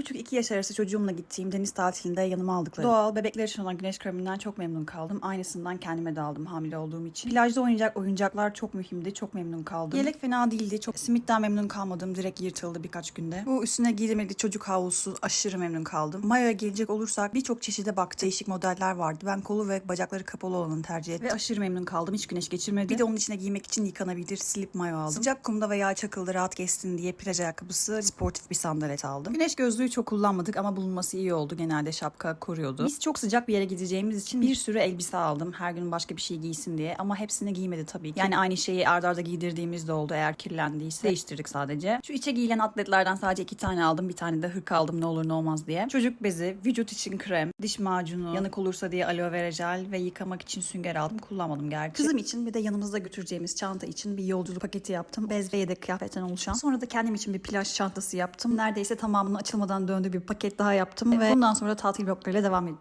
1,5-2 yaş arası çocuğumla gittiğim deniz tatilinde yanıma aldıkları doğal bebekler için olan güneş kreminden çok memnun kaldım. Aynısından kendime de aldım hamile olduğum için. Plajda oynayacak oyuncaklar çok mühimdi. Çok memnun kaldım. Yelek fena değildi. Çok simitten memnun kalmadım. Direkt yırtıldı birkaç günde. Bu üstüne giydirmeli çocuk havlusu aşırı memnun kaldım. Mayo'ya gelecek olursak birçok çeşide baktı. Değişik modeller vardı. Ben kolu ve bacakları kapalı olanı tercih ettim. Ve aşırı memnun kaldım. Hiç güneş geçirmedi. Bir de onun içine giymek için yıkanabilir slip mayo aldım. Sıcak kumda veya çakılda rahat geçsin diye plaj ayakkabısı, sportif bir sandalet aldım. Güneş gözlüğü çok kullanmadık ama bulunması iyi oldu. Genelde şapka koruyordu. Biz çok sıcak bir yere gideceğimiz için bir sürü elbise aldım. Her gün başka bir şey giysin diye. Ama hepsini giymedi tabii ki. Yani aynı şeyi ardarda arda giydirdiğimiz de oldu. Eğer kirlendiyse değiştirdik sadece. Şu içe giyilen atletlerden sadece iki tane aldım. Bir tane de hırka aldım ne olur ne olmaz diye. Çocuk bezi, vücut için krem, diş macunu, yanık olursa diye aloe vera jel ve yıkamak için sünger aldım. Kullanmadım gerçi. Kızım için bir de yanımızda götüreceğimiz çanta için bir yolculuk paketi yaptım. Bez ve yedek kıyafetten oluşan. Sonra da kendim için bir plaj çantası yaptım. Neredeyse tamamının açılmadan döndüğü bir paket daha yaptım ve bundan sonra tatil vloglarıyla devam edeceğim.